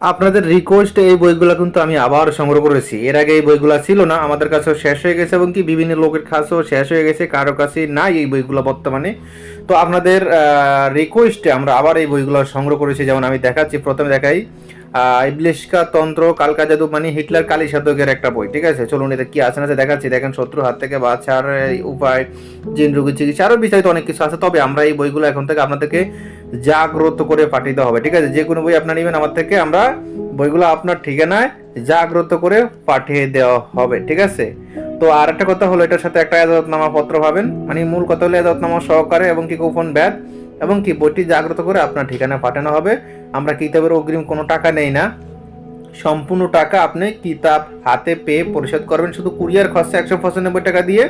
আপনাদের রিকোয়েস্টে এই বইগুলো কিন্তু আমি আবার সংগ্রহ করেছি। এর আগে এই বইগুলো ছিল না, আমাদের কাছেও শেষ হয়ে গেছে এবং কি বিভিন্ন লোকের কাছেও শেষ হয়ে গেছে, কারও কাছে নাই এই বইগুলো বর্তমানে। তো আপনাদের রিকোয়েস্টে আমরা আবার এই বইগুলো সংগ্রহ করেছি, যেমন আমি দেখাচ্ছি, প্রথমে দেখাই ইবলিশকা তন্ত্র, কালকা জাদু মানে হিটলার কালী সাধকের একটা বই, ঠিক আছে? চলুন এটা কি আছে না দেখাচ্ছি, দেখেন শত্রু হাত থেকে বাঁচার উপায়, জিন রোগী চিকিৎসা আরও বিস্তারিত অনেক কিছু আছে। তবে আমরা এই বইগুলো এখন থেকে আপনাদেরকে জাগ্রত করে পাঠিয়ে দেওয়া হবে, ঠিক আছে? যে কোনো বই আপনার নেবেন, আমার থেকে আমরা বইগুলো আপনার ঠিকানায় জাগ্রত করে পাঠিয়ে দেওয়া হবে, ঠিক আছে? তো আর একটা কথা হলো, এটার সাথে একটা এজাজতনামা পত্র পাবেন। মানে মূল কথা হলো এজাজতনামা সহকারে এবং কি কুপন ব্যাগ এবং কি বইটি জাগ্রত করে আপনার ঠিকানায় পাঠানো হবে। আমরা কিতাবের অগ্রিম কোনো টাকা নেই না। সম্পূর্ণ টাকা আপনি কিতাব হাতে পেয়ে পরিশোধ করবেন। শুধু কুরিয়ার খরচা একশো পঁচানব্বই টাকা দিয়ে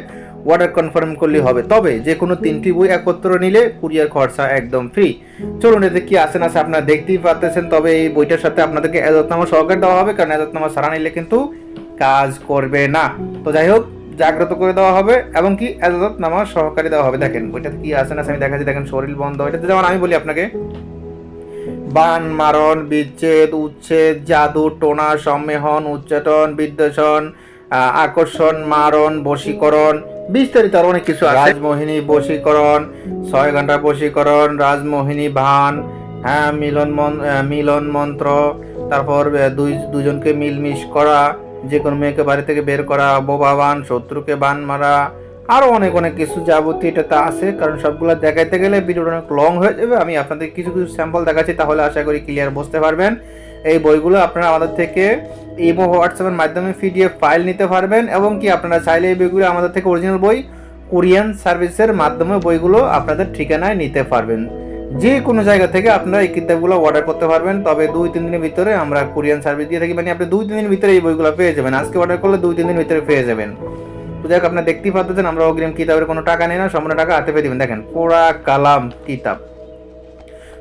অর্ডার কনফার্ম করলে হবে। তবে যে কোনো তিনটি বই একত্র নিলে কুরিয়ার খরচা একদম ফ্রি চলুন এতে কি আসেন আছে আপনারা দেখতেই পাচ্ছেন তবে এই বইটার সাথে আপনাদেরকে এজাজতনামা সহকারে দেওয়া হবে, কারণ এজাজতনামা সারা নিলে কিন্তু কাজ করবে না। তো যাই হোক, জাগ্রত করে দেওয়া হবে এবং কি এজাজতনামা সহকারে দেওয়া হবে। দেখেন, বইটাতে কি আছে আমি দেখাচ্ছি। দেখেন, শরীর বন্ধ। এটাতে যেমন আমি বলি আপনাকে, বান মারণ, বিচ্ছেদ, উচ্ছেদ, জাদু, টোনা, সম্মেহন উচ্চাটন বিদ্বেষণ আকর্ষণ, মারণ, বশীকরণ বিস্তারিত আর অনেক কিছু আছে। রাজমোহিনী বশীকরণ, ছয় ঘণ্টা বশীকরণ, রাজমোহিনী ভান হ্যাঁ মিলন মিলন মন্ত্র, তারপর দুই, দুজনকে মিলমিশ করা, যে কোনো মেয়েকে বাড়ি থেকে বের করা, বোবা বান, শত্রুকে বান মারা আরও অনেক অনেক কিছু যাবতীয় এটাতে আছে, কারণ সবগুলো দেখাইতে গেলে ভিডিওটা অনেক লং হয়ে যাবে। আমি আপনাদের কিছু কিছু স্যাম্পল দেখাচ্ছি, তাহলে আশা করি ক্লিয়ার বুঝতে পারবেন। এই বইগুলো আপনারা আমাদের থেকে ইমো হোয়াটসঅ্যাপের মাধ্যমে পিডিএফ ফাইল নিতে পারবেন এবং কি আপনারা চাইলে এই বইগুলো আমাদের থেকে অরিজিনাল বই, কোরিয়ান সার্ভিসের মাধ্যমে বইগুলো আপনাদের ঠিকানায় নিতে পারবেন। যে কোনো জায়গা থেকে আপনারা এই কিতাবগুলো অর্ডার করতে পারবেন, তবে দুই, তিন দিনের ভিতরে আমরা কোরিয়ান সার্ভিস দিয়ে থাকি মানে আপনি দুই, তিন দিনের ভিতরে এই বইগুলো পেয়ে যাবেন। আজকে অর্ডার করলে দুই, তিন দিনের ভিতরে পেয়ে যাবেন। তো যাই হোক, আপনারা দেখতেই পাচ্ছেন আমরা অগ্রিম কিতাবের কোনো টাকা নেই না, সম্পূর্ণ টাকা হাতে পেয়ে দেবেন। দেখেন, পোড়া কালাম কিতাব।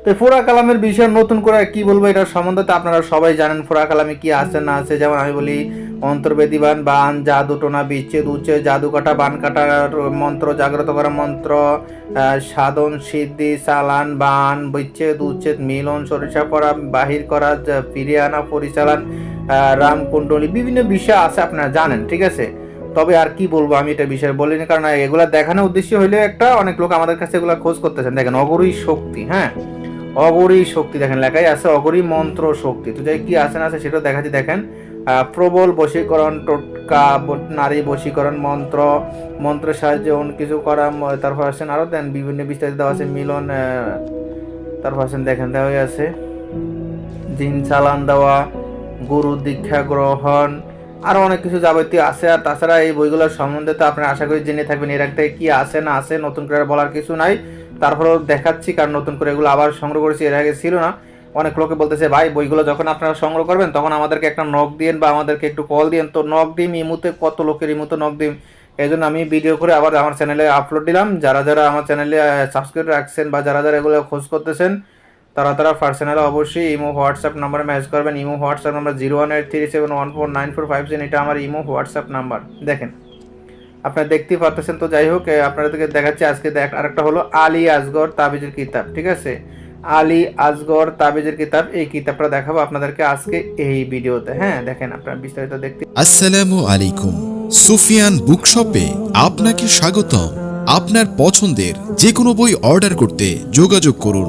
তো ফোরা কালামের বিষয়ে নতুন করে কি বলব এটার সম্বন্ধে তো আপনারা সবাই জানেন ফোরা কালামে কি আছে না আছে। যেমন আমি বলি অন্তর্বেদীবান বান, জাদু, টোনা, বিচ্ছেদ, উচ্ছেদ, জাদু কাটা, বান কাটার মন্ত্র, জাগ্রত করা মন্ত্র সাধন, সিদ্ধি, চালান, বান, বিচ্ছেদ, উচ্ছেদ, মিলন, সরিষা পড়া, বাহির করা ফিরিয়ে আনা, পরিচালন রামকুণ্ডলী বিভিন্ন বিষয় আছে আপনারা জানেন, ঠিক আছে? তবে আর কি বলব আমি এটা বিষয়ে বলিনি, কারণ এগুলা দেখানোর উদ্দেশ্য হইলে একটা অনেক লোক আমাদের কাছে এগুলা খোঁজ করতেছেন। দেখেন অগরী শক্তি হ্যাঁ? অগরী শক্তি দেখেন, লেখাই আছে অগরী মন্ত্র শক্তি। তো যাই কি আছে না আছে সেটা দেখাচ্ছি, দেখেন। প্রবল বশীকরণ, টোটকা নারী বশীকরণ মন্ত্র, মন্ত্রের সাহায্যে অন্য কিছু করা তারপর আছেন আরও দেন বিভিন্ন বিস্তারিত দেওয়া আছে, মিলন তারপর আছেন দেখেন দেওয়া আছে। জিন চালান দেওয়া, গুরু দীক্ষা গ্রহণ আরও অনেক কিছু যাবতীয় আছে। আর তাছাড়া এই বইগুলোর সম্বন্ধে তো আপনারা আশা করি জেনে থাকবেন এর একটা কী আছে, না আছে, নতুন করে বলার কিছু নাই। তারপরেও দেখাচ্ছি, কারণ নতুন করে এগুলো আবার সংগ্রহ করেছি, এর আগে ছিল না। অনেক লোকে বলতেছে, ভাই, বইগুলো যখন আপনারা সংগ্রহ করবেন, তখন আমাদেরকে একটা নক দিন বা আমাদেরকে একটু কল দিন তো নক দিন ইমুতে কত লোকের ইমুতে নক দিন এই জন্য আমি ভিডিও করে আবার আমার চ্যানেলে আপলোড দিলাম। যারা যারা আমার চ্যানেলে সাবস্ক্রাইব রাখছেন বা যারা যারা এগুলো খোঁজ করতেছেন তারা তারা পার্সোনালে অবশ্যই ইমো হোয়াটসঅ্যাপ নাম্বারে মেসেজ করবেন। Imo WhatsApp number zero one eight three seven one four nine four five seven এটা আমার ইমো হোয়াটসঅ্যাপ নাম্বার দেখেন, আপনারা দেখতেই পারতেছেন তো, যাই হোক আপনাদেরকে দেখাচ্ছি আজকে। দেখ, আরেকটা হলো আলী আসগর তাবিজের কিতাব, ঠিক আছে? আলী আসগর তাবিজের কিতাব, এই কিতাবটা দেখাবো আপনাদেরকে আজকে এই ভিডিওতে। হ্যাঁ দেখেন আপনারা বিস্তারিত দেখতে আসসালামু আলাইকুম। সুফিয়ান বুকশপে আপনাকে স্বাগতম। আপনার পছন্দের যে কোনো বই অর্ডার করতে যোগাযোগ করুন।